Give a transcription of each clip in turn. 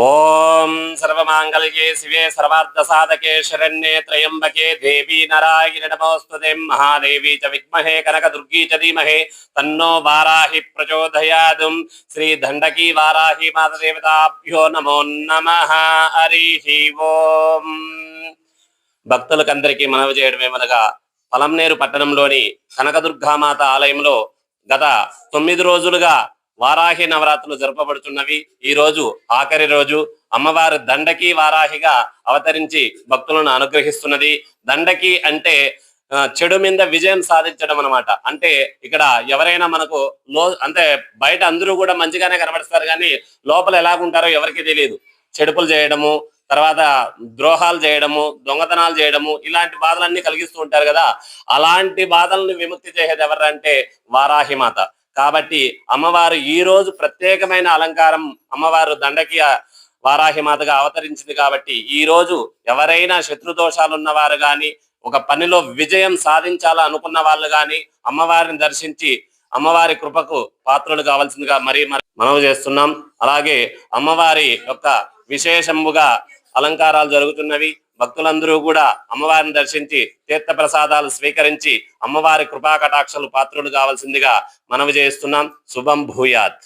ఓం సర్వమాంగళ్యే శివే సర్వార్థసాధకే శరణ్యే త్రయంబకే దేవీ నారాయణ నమోస్తుతే మహాదేవీ చ విద్మహే కనకదుర్గీ చ ధీమహే తన్నో వారాహి ప్రచోదయాదుం. శ్రీ దండకీ వారాహి మాతదేవతాభ్యో నమో నమ. హరి ఓం. భక్తులకందరికీ మనవి చేయడమేమనగా పలంనేరు పట్టణంలోని కనకదుర్గామాత ఆలయంలో గత తొమ్మిది రోజులుగా వారాహి నవరాత్రులు జరపబడుతున్నవి. ఈ రోజు ఆఖరి రోజు అమ్మవారు దండకి వారాహిగా అవతరించి భక్తులను అనుగ్రహిస్తున్నది. దండకి అంటే చెడు మీద విజయం సాధించడం అన్నమాట. అంటే ఇక్కడ ఎవరైనా మనకు లో అంటే బయట అందరూ కూడా మంచిగానే కనబడుస్తారు కానీ లోపల ఎలాగుంటారో ఎవరికి తెలియదు. చెడుపులు చేయడము తర్వాత ద్రోహాలు చేయడము దొంగతనాలు చేయడము ఇలాంటి బాధలన్నీ కలిగిస్తూ ఉంటారు కదా. అలాంటి బాధలను విముక్తి చేసేది ఎవరంటే వారాహి మాత. కాబట్టి అమ్మవారు ఈ రోజు ప్రత్యేకమైన అలంకారం అమ్మవారు దండకి వారాహి మాతగా అవతరించింది కాబట్టి ఈ రోజు ఎవరైనా శత్రుదోషాలున్నవారు కానీ ఒక పనిలో విజయం సాధించాలా అనుకున్న వాళ్ళు కానీ అమ్మవారిని దర్శించి అమ్మవారి కృపకు పాత్రలు కావాల్సిందిగా మరీ మరి మనవి చేస్తున్నాం. అలాగే అమ్మవారి యొక్క విశేషముగా అలంకారాలు జరుగుతున్నవి. భక్తులందరూ కూడా అమ్మవారిని దర్శించి తీర్థ ప్రసాదాలు స్వీకరించి అమ్మవారి కృపా కటాక్షలు పాత్రులు కావాల్సిందిగా మనవి చేస్తున్నాం. శుభం భూయాత్.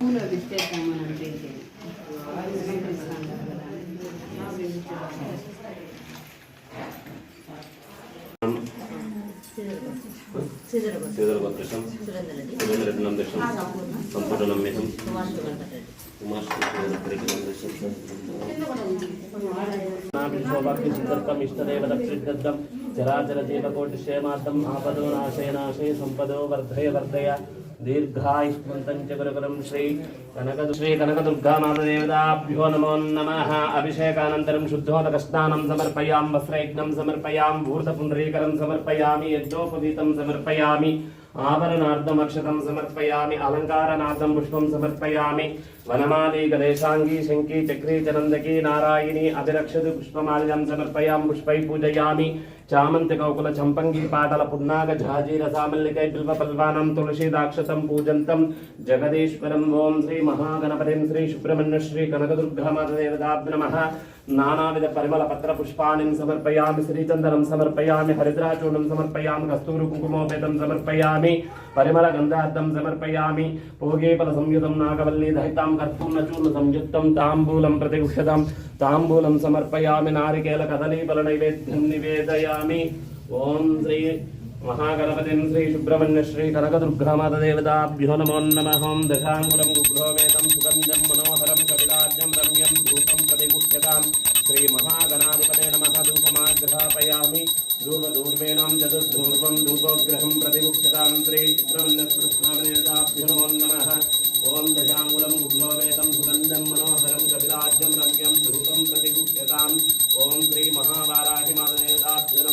పూలో విచ్చేద్దామని అనిపించింది చరాచర జీవకోటి క్షేమార్థం ఆపదో నాశయనాశే సంపదో వర్ధయ వర్ధయ దీర్ఘాయుష్మంతం చ గురుకులం శ్రీ కనక శ్రీ కనకదుర్గామాతదేవతాభ్యో నమో నమ అభిషేకానంతరం శుద్ధోదక స్నానం సమర్పయాం వస్త్రయజ్ఞం సమర్పయాం భూతపుండరీకరం సమర్పయామి యజ్ఞోపవీతం సమర్పయామి ఆభరణార్థమక్షతం సమర్పయామి అలంకారనార్థం పుష్పం సమర్పయామి. వనమాలి గణేశాంగీ శంకీ చక్రీ చనందకీ నారాయణి అభిరక్షదు పుష్పమాల్యం సమర్పయాం పుష్పై పూజయామి. చామంతి కౌకుల చంపంగి పాటల పున్నాగ ఝాజీ రసామల్లికై బిల్వ పల్వానం తులసి దాక్షతం పూజంతం. జగదీశ్వరం ఓం శ్రీ మహాగణపతిం శ్రీ సుబ్రహ్మణ్య శ్రీ కనకదుర్గామాత దేవతాభ్య నానావిధ పరిమళ పత్ర పుష్పాణిం సమర్పయామి శ్రీచందనం సమర్పయామి హరిద్రాచూర్ణం సమర్పయామి కస్తూరు కుంకుమోపేతం సమర్పయామి పరిమళ గంధార్థం సమర్పయామి భోగేపల సంయుతం నాగవల్లి దహితాం కర్పూర్ణ చూర్ణ సంయుక్తం తాంబూలం ప్రతిగుహ్యతాం తాంబూలం సమర్పయామి నారికేల కదలీఫల నైవేద్యం నివేదయామి. ఓం శ్రీ మహాగణపతిం శ్రీ సుబ్రహ్మణ్య శ్రీ కనకదుర్గామాత దేవతాభ్యో నమో నమ. దశాంగులం గుగ్రహవేదం సుగంధం మనోహర. ధూపం ప్రతిగుహ్యతాం శ్రీ మహాగణాధిపతే నమః ధూపమాగ్రహాపయామి ధూపదూర్వేణం చతుర్ధూర్వం ధూపోగ్రహం ప్రతిగుహ్యతాం శ్రీ సుబ్రహ్మణ్య నమో నమః ఓం దశాంగులం గుగ్రోవేదం సుగంధం మనోహరం కవిరాజ్యం రమ్యం ధూపం ప్రతిగుహ్యతాం ఓం శ్రీ మహావారాహి మాధవేదాభ్యో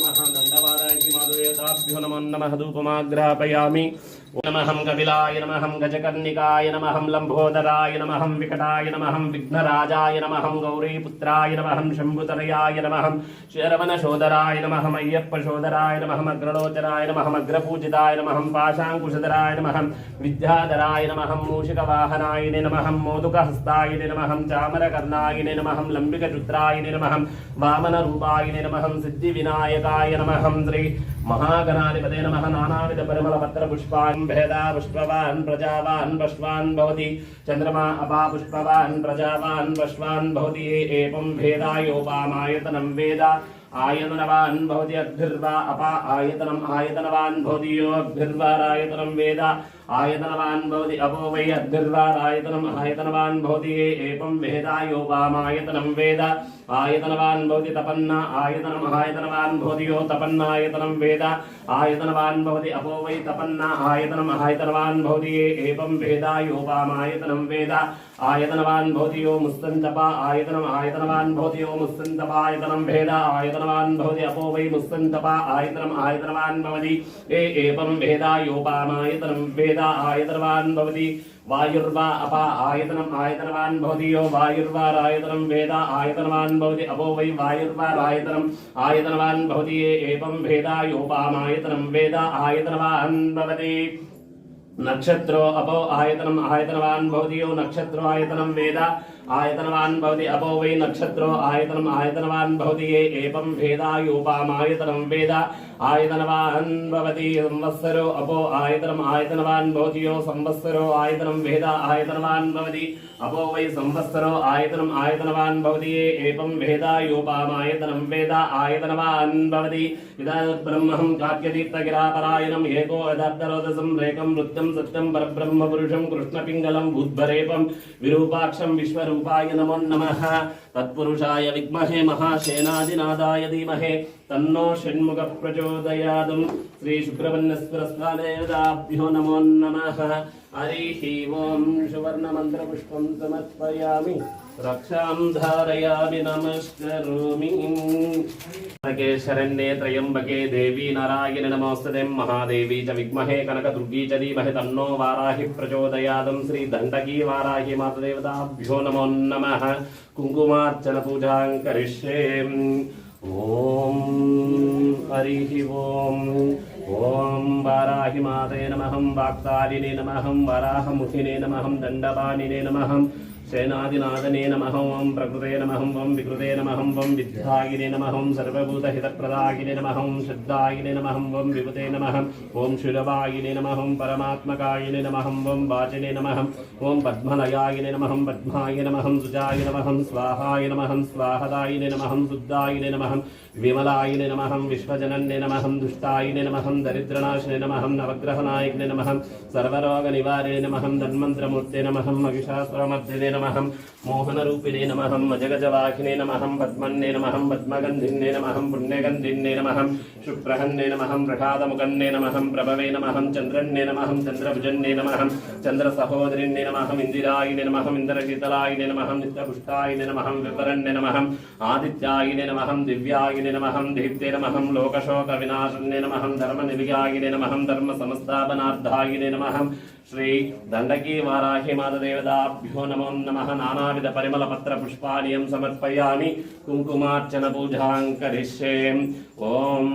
నమహం కపిలాయ నమహం గజకర్ణికాయ నమహం లంబోదరాయ నమహం వికటాయ నమహం విఘ్నరాజాయ నమహం గౌరీపుత్రాయ నమహం శంభుతరయాయ నమహం శరవణశోదరాయ నమహం అయ్యప్ప శోదరాయ నమహం అగ్రలోచనాయ నమహం అగ్రపూజితాయ నమహం పాశాంకుశధరాయ నమహం విద్యాధరాయ నమహం మూషికవాహనాయ నమహం మోదుకహస్తాయ నమహం చామరకర్ణాయ నమహం లంబికచుత్రాయ నమహం వామనరూపాయ నమహం సిద్ధివినాయకాయ నమహం శ్రీ మహాగణాధిపతే నమః నానావిధ పరిమళ పత్ర పుష్పాన్ భేదా పుష్పవాన్ ప్రజావాన్ పశ్వాన్ భవతి చంద్రమా అపా పుష్పవాన్ ప్రజావాన్ పశ్వాన్ భవతి ఏవం భేదాయోపామాయతనం వేద ఆయతనవాన్ భవతి అద్భిర్వా అపా ఆయతనం ఆయతనవాన్ భవతి యోగ్భిర్వారాయతనం వేద ఆయతనవాన్ భవతి అపో వై అద్భిర్వారాయతనం ఆయతనవాన్ భవతి ఏపం వేదాయో వామాయతనం వేద ఆయతనవాన్ భవతి తపన్న ఆయతనం ఆయతనవాన్ భవతి యో తపన్నాయతనం వేద ఆయతనవాన్ భవతి అపో వై తపన్న ఆయతనం ఆయతనవాన్ భవతి ఏపం వేదాయో వామాయతనం వేద ఆయతనవాన్ భవతి యో ముస్తంతప ఆయతనం ఆయతనవాన్ భవతి యో ముస్తంతప ఆయతనం భేద ఆయతనవాన్ భవతి అపో వై ముస్తంతప ఆయతనం ఆయతనవాన్ భవతి ఏ ఏపం భేద యోపామాయతనం భేద ఆయతనవాన్ భవతి వాయుర్వా అప ఆయతనం ఆయతనవాన్ భవతి యో వాయుర్వారాయతనం వేద ఆయతనవాన్ భవతి అపో వై వాయుర్వారాయతనం ఆయతనవాన్ భవతి ఏ ఏపం భేద యోపామాయతనం వేద ఆయతనవాన్ భవతి नक्षत्रो अपो आयतनम् आयतनवान् भवति यो नक्षत्रो आयतनं वेद ఆయతనవాన్ భవతి అపో వై నక్షత్రో ఆయతనం ఆయతనవాన్ భవతి ఏ ఏపం భేదాయూపామాయతనం వేద ఆయతనవాన్ భవతి సంవత్సరో అపో ఆయతనం ఆయతనవాన్ భవతి యో సంవత్సరో ఆయతనం వేద ఆయతనవాన్ భవతి అపో వై సంవత్సరో ఆయతనం ఆయతనవాన్ భవతి ఏ ఏపం భేదాయూపామాయతనం వేద ఆయతనవాన్ భవతి ఇదా బ్రహ్మం కాక్యతీర్థగిరాపరాయణం ఏకో అదార్థరోదసం రేకం వృత్తం సత్యం పరబ్రహ్మ పురుషం కృష్ణపింగళం బుద్ధరేపం విరూపాక్షం విశ్వరూపం विश्वरूपाय नमो नमः तत्पुरुषाय विद्महे महासेनादिनादाय धीमहे तन्नो षण्मुख प्रचोदयादं श्रीशुक्रवन्यस्वरस्वादेवताभ्यो नमो नमः हरिः ॐ सुवर्णमन्त्रपुष्पं समर्पयामि रक्षां धारयामि नमस्करोमि। के देवी नारायणि नमोस्तुते महादेवी च विद्महे कनकदुर्गी च धीमहि तन्नो वाराहि प्रचोदयादं श्रीदण्डकी वाराहि मातदेवताभ्यो नमो नमः। कुङ्कुमार्चनपूजां करिष्ये ॐ हरिः ॐ ॐ वाराहि माते नमः। वाक्तारिणे नमः। वराहमुखिने नमः। दण्डपाणिने శయనాదినాదనే నమహం ఓం ప్రకృతే నమహం ఓం వికృతే నమహం ఓం విద్ధాగినే నమహం సర్వభూతహితప్రదాగినే నమహం శుద్ధాగినే నమహం ఓం విభుతే నమహం ఓం శురవాగినే నమహం పరమాత్మకాయినే నమహం ఓం వాచినే నమహం ఓం పద్మనయాగినే నమహం పద్మాయ నమహం సుజాయ నమహం స్వాహాయ నమహం స్వాహదాయినే నమహం శుద్ధాయినే నమహం విమలాయినే నమహం విశ్వజనన్నే నమహం దుష్టాయినే నమహం దరిద్రనాశినే నమహం నవగ్రహనాయకునే నమహం సర్వరోగ నివారిణే నమహం ధన్వంతరమూర్తే నమహం మహిషాసురమర్దినే నమః మోహనరూపిణే నమః అజగజవాహినే నమః పద్మన్నే నమః పద్మగంధిన్నే నమః పుణ్యగంధిన్నే నమః శుక్రహన్నే నమః ప్రసాదముఖన్నే నమః ప్రభవే నమః చంద్రన్నే నమః చంద్రభుజన్నే నమః చంద్రసహోదరిన్నే నమః ఇందిరాయినే నమః ఇంద్రగీతలాయినే నమః నిత్యపుష్టాయినే నమః వివరన్నే నమః ఆదిత్యాయినే నమః దివ్యాయినే నమః దీప్తే నమః లోకశోక వినాశన్నే నమః ధర్మ నిలిగాయినే నమః ధర్మ సంస్థాపనార్థాయినే నమః శ్రీ దండకీ వారాహి మాతదేవతాభ్యో నమో నమ. నానావిధ పరిమళ పత్ర పుష్పాలయం సమర్పయామి. కుంకుమార్చన పూజాం కరిష్యే ఓం.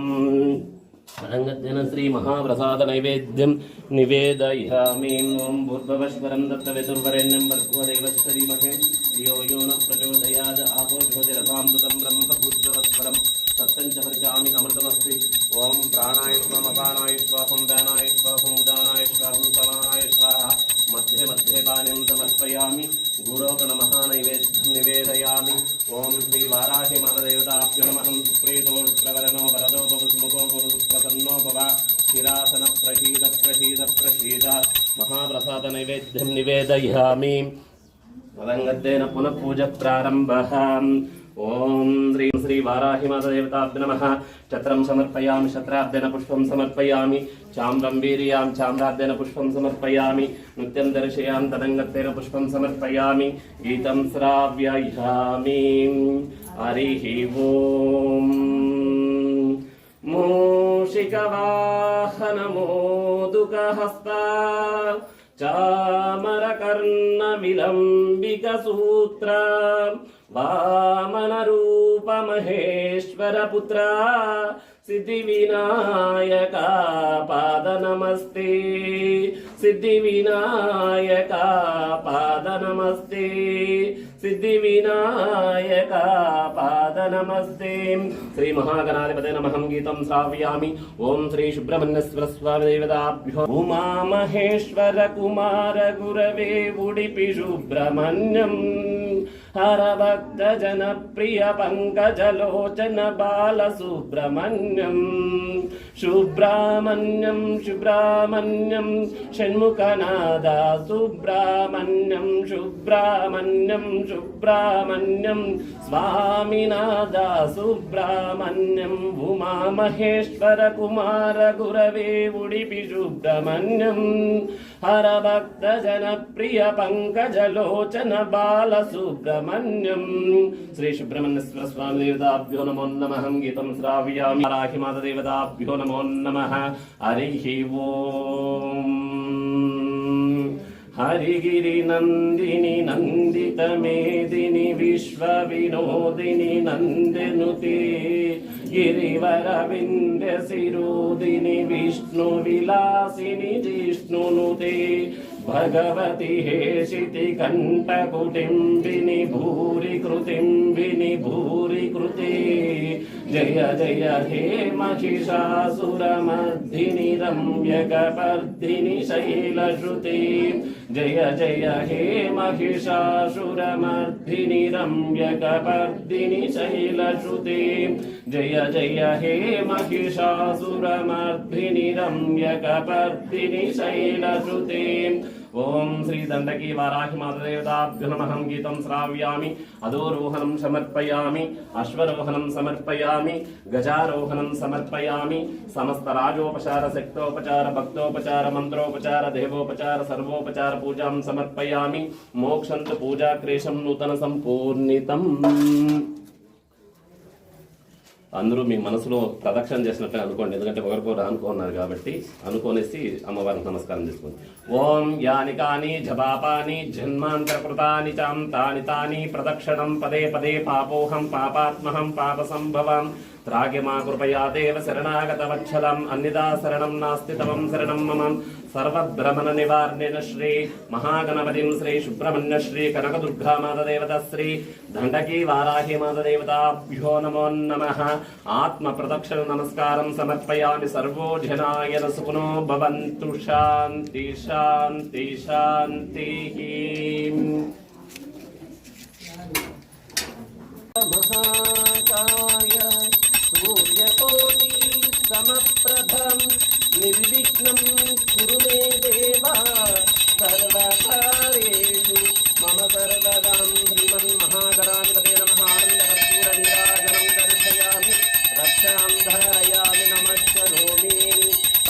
రంగజ్ఞన శ్రీ మహాప్రసాద నైవేద్యం నివేదయామి. ఓం భూర్భవశ్వరం దత్త విదుర్వరేణ్యం భర్గోదేవశ్వరీమహే ధియో యో న ప్రచోదయాద ఆపో జ్యోతిరసామృతం బ్రహ్మ భూర్భవస్వరం సత్యం పరిచామి అమృతమస్తి ఓం ప్రాణాయ స్వమపానాయ స్వాహం దానాయ స్వాహం ఉదానాయ స్వాహం సమానాయ స్వాహ మధ్య మధ్య పానీయం సమర్పయామి గూఢోక నమః నివేదయామి ఓం శ్రీ వారాహి మాతదేవతాభ్యో సుప్రీతో ప్రవరణో వరదో భవ సుముఖో భవ ప్రసన్నో భవ శిరాసన ప్రసీద ప్రసీద ప్రసీద మహాప్రసాద నైవేద్యం నివేదయామి మదంగద్దేన పునఃపూజ ప్రారంభ ఓం శ్రీ श्रीवाराहिमातदेवताभ्य नमः। छत्रं समर्पयामि छत्राब्देन पुष्पं समर्पयामि, चाम्रं वीर्यां चाम्राब्देन पुष्पं समर्पयामि, नृत्यं दर्शयामि तदङ्गत्वेन पुष्पं समर्पयामि, गीतं श्राव्ययामि हरिः ॐ मूषिकवाहनमोदुकहस्ता चामरकर्णविलम्बिकसूत्रा వామనరూపమహేశ్వరపుత్ర సిద్ధివినాయక పాద నమస్తే సిద్ధివినాయక పాద నమస్తే సిద్ధివినాయక పాద నమస్తే శ్రీ మహాగణాధిపతి నమహం గీతం శ్రావ్యామి ఓం శ్రీ సుబ్రహ్మణ్యేశ్వర స్వామి దేవతాభ్యో ఉమామహేశ్వర కుమార గురవే ఉడిపి సుబ్రహ్మణ్యం శుభ్రామణ్యం శుభ్రామణ్యం షణ్ముఖనాద సుబ్రహ్మణ్యం శుభ్రామణ్యం శుభ్రామణ్యం స్వామినాద సుబ్రహ్మణ్యం ఉమా మహేశ్వర కుమార గురవే ఉడిపి సుబ్రహ్మణ్యం హర భక్త సుబ్రహ్మణ్యం శ్రీ సుబ్రహ్మణ్యేశ్వర స్వామి దేవతాభ్యో నమో నమ గీతం శ్రావ్యామి రాహి మాత దేవతాభ్యో నమో నమ హరి ఓం హరిగిరి నందిని నందిత విశ్వ వినోదిని నందనుతే भगवति हेशितिकण्ठकुटिम्बिनि भूरि कृतिम्बिनि भूरि कृति जय जय हे महिषासुरमर्दिनि रम्यकपर्दिनि शैलश्रुति जय जय हे महिषासुरमर्दिनि रम्यकपर्दिनि शैलश्रुते। जय जय हे महिषासुरमर्दिनि रम्यकपर्दिनि शैलश्रुते। ఓం శ్రీ దండకీ వారాహి మాతదేవతాభ్యునమహం గీతం శ్రావ్యామి. అధోరోహణం సమర్పయామి. అశ్వరోహణం సమర్పయామి. గజారోహణం సమర్పయామి. సమస్త రాజోపచార శక్తోపచార భక్తోపచార మంత్రోపచార దేవోపచార సర్వోపచార పూజాం సమర్పయామి. మోక్షంత పూజాక్రేషం నూతన సంపూర్ణితం. అందరూ మీ మనసులో ప్రదక్షిణ చేసినట్టే అనుకోండి. ఎందుకంటే ఒకరికొకరు అనుకున్నారు కాబట్టి అనుకోనేసి అమ్మవారికి నమస్కారం చేసుకోండి ఓం యాని కాని జపాపాని జన్మాంతరకృతాని చాం తాని తాని ప్రదక్షిణం పదే పదే పాపోహం పాపాత్మహం పాప సంభవం త్రాగి మా కృపయా దేవ శరణాగత వత్సలం అన్నిదా శరణం నాస్తి తమం శరణం మమ. సర్వభ్రమణ నివారణేన శ్రీ మహాగణపతిం శ్రీ సుబ్రహ్మణ్య శ్రీ కనకదుర్గా మాతదేవత శ్రీ దండకీ వారాహి మాతదేవతాభ్యో నమో నమ. ఆత్మ ప్రదక్షిణ నమస్కారం సమర్పయామి సర్వో జనాయన సుఖనో నిర్విఘ్నం కురు మే దేవా. సర్వకార్యేషు మమ సర్వదం శ్రీమన్ మహాగణాధిపతే నమ. ఆనందకర్పూర నీరాజనం దర్శయామి రక్షాం ధారయామి నమశ్వరోమి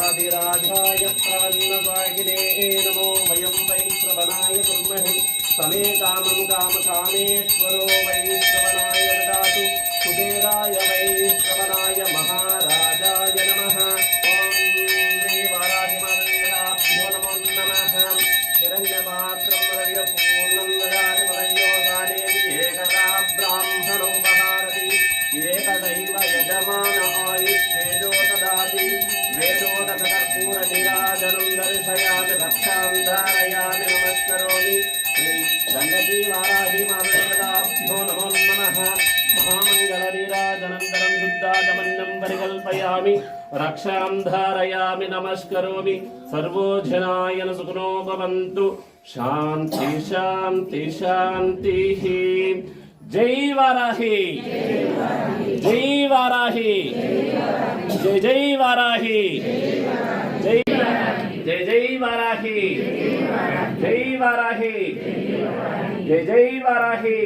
అభిరాజాయ ప్రాణవాగినే నమో వయం వై శ్రవణాయ కుర్మహే. సమే కామం కామ కామేశ్వరో వై శ్రవణాయ దాతు కుబేరాయ వై శ్రవణాయ మహారాజ. धारयामि नमस्करोमि। गण्डकी रक्षां धारयामि, नमस्करोमि। सर्वो सुखनो भवन्तु। शान्ति शान्ति, शान्तिः। जय वाराहि। जय वाराहि। जय जय वाराहि। जय जय वाराही। जय वाराही। जय जय वाराही।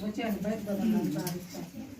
मुझे अनुभव बदलना चाहिए